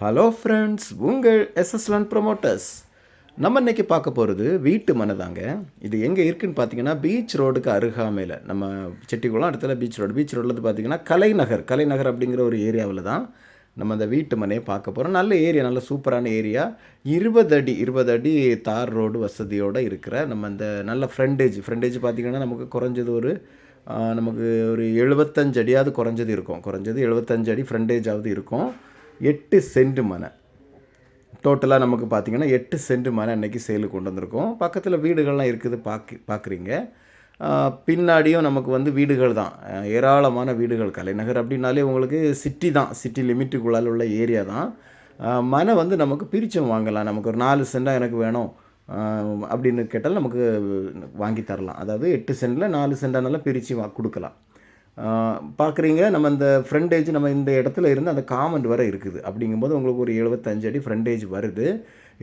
Hello friends உங்கள் எஸ்எஸ்லான் promoters நம்ம இன்னைக்கு பார்க்க போகிறது வீட்டு மனை தாங்க. இது எங்கே இருக்குதுன்னு பார்த்தீங்கன்னா பீச் ரோடுக்கு அருகாமையில். நம்ம செட்டிக்குளம் இடத்துல பீச் ரோடு பீச் ரோடில் பார்த்தீங்கன்னா கலைநகர். கலைநகர் அப்படிங்கிற ஒரு ஏரியாவில் தான் நம்ம அந்த வீட்டு மனையை பார்க்க போகிறோம் நல்ல ஏரியா நல்ல சூப்பரான ஏரியா. இருபது அடி இருபது அடி தார் ரோடு வசதியோடு இருக்கிற நம்ம அந்த நல்ல ஃப்ரெண்டேஜ் ஃப்ரெண்டேஜ் பார்த்திங்கன்னா நமக்கு குறைஞ்சது ஒரு நமக்கு ஒரு எழுபத்தஞ்சு அடியாவது குறைஞ்சது இருக்கும். குறைஞ்சது எழுபத்தஞ்சு அடி ஃப்ரெண்டேஜாவது இருக்கும். எட்டு சென்ட் மனை. டோட்டலாக நமக்கு பார்த்தீங்கன்னா எட்டு சென்ட் மனை அன்னைக்கு சேலுக்கு கொண்டு வந்திருக்கோம். பக்கத்தில் வீடுகள்லாம் இருக்குது பார்க்க பார்க்குறீங்க பின்னாடியும் நமக்கு வந்து வீடுகள் தான். ஏராளமான வீடுகள். கலைநகர் அப்படின்னாலே உங்களுக்கு சிட்டி தான். சிட்டி லிமிட்டுக்குள்ளால் உள்ள ஏரியா தான். மனை வந்து நமக்கு பிரிச்சும் வாங்கலாம். நமக்கு ஒரு நாலு சென்டாக எனக்கு வேணும். அப்படின்னு கேட்டால் நமக்கு வாங்கி தரலாம். அதாவது எட்டு சென்டில் நாலு சென்டானாலும் பிரித்து வா கொடுக்கலாம். பார்க்குறீங்க. நம்ம இந்த ஃப்ரண்டேஜ் நம்ம இந்த இடத்துல இருந்து அந்த காமெண்ட் வரை இருக்குது. அப்படிங்கும்போது உங்களுக்கு ஒரு எழுபத்தஞ்சு அடி ஃப்ரண்டேஜ் வருது.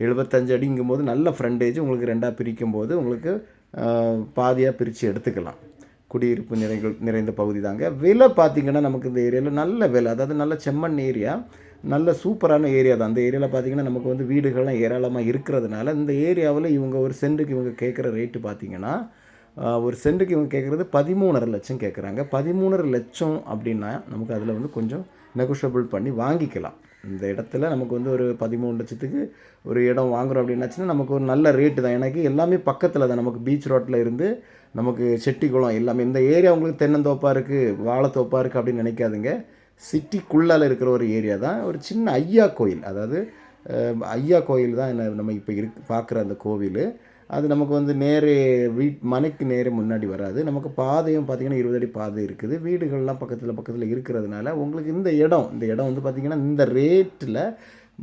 எழுபத்தஞ்சு அடிங்கும்போது நல்ல ஃப்ரண்டேஜ் உங்களுக்கு ரெண்டாக பிரிக்கும் போது உங்களுக்கு பாதியாக பிரித்து எடுத்துக்கலாம். குடியிருப்பு நிறைகள் நிறைந்த பகுதி தாங்க. விலை பார்த்தீங்கன்னா நமக்கு இந்த ஏரியாவில் நல்ல விலை. அதாவது நல்ல செம்மண் ஏரியா. நல்ல சூப்பரான ஏரியா தான். அந்த ஏரியாவில் பார்த்தீங்கன்னா நமக்கு வந்து வீடுகள்லாம் ஏராளமாக இருக்கிறதுனால இந்த ஏரியாவில் இவங்க ஒரு சென்ட்டுக்கு இவங்க கேட்குற ரேட்டு பார்த்தீங்கன்னா ஒரு சென்ட்டுக்கு இவங்க கேட்குறது பதிமூணரை லட்சம் கேட்குறாங்க பதிமூணரை லட்சம் அப்படின்னா நமக்கு அதில் வந்து கொஞ்சம் நெகோஷியபிள் பண்ணி வாங்கிக்கலாம். இந்த இடத்துல நமக்கு வந்து ஒரு பதிமூணு லட்சத்துக்கு ஒரு இடம் வாங்குறோம் அப்படின்னாச்சுன்னா நமக்கு ஒரு நல்ல ரேட்டு தான். எனக்கு எல்லாமே பக்கத்தில் தான். நமக்கு பீச் ரோட்டில் இருந்து நமக்கு செட்டிக்குளம் எல்லாமே. இந்த ஏரியா உங்களுக்கு தென்னந்தோப்பாக இருக்குது வாழைத்தோப்பாக இருக்குது அப்படின்னு நினைக்காதுங்க. சிட்டிக்குள்ளால் இருக்கிற ஒரு ஏரியா தான். ஒரு சின்ன ஐயா கோயில். அதாவது ஐயா கோயில் தான் என்ன நம்ம இப்போ இருக்கு பார்க்குற அந்த கோவில். அது நமக்கு வந்து நேரே வீட் மனைக்கு நேரே முன்னாடி வராது. நமக்கு பாதையும் பார்த்திங்கன்னா இருபது அடி பாதை இருக்குது. வீடுகள்லாம் பக்கத்தில் பக்கத்தில் இருக்கிறதுனால உங்களுக்கு இந்த இடம் இந்த இடம் வந்து பார்த்திங்கன்னா இந்த ரேட்டில்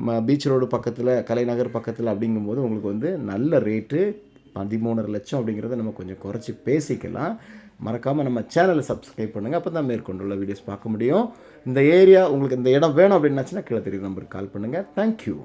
ம பீச் ரோடு பக்கத்தில் கலைநகர் பக்கத்தில் அப்படிங்கும்போது உங்களுக்கு வந்து நல்ல ரேட்டு பதிமூணரை லட்சம் அப்படிங்கிறத நம்ம கொஞ்சம் குறைச்சி பேசிக்கலாம். மறக்காமல் நம்ம சேனலை சப்ஸ்கிரைப் பண்ணுங்கள் அப்போ தான் மேற்கொண்டுள்ள வீடியோஸ் பார்க்க முடியும். இந்த ஏரியா உங்களுக்கு இந்த இடம் வேணும் அப்படின்னாச்சுன்னா கீழே தெரியும் நம்பருக்கு கால் பண்ணுங்கள் தேங்க்யூ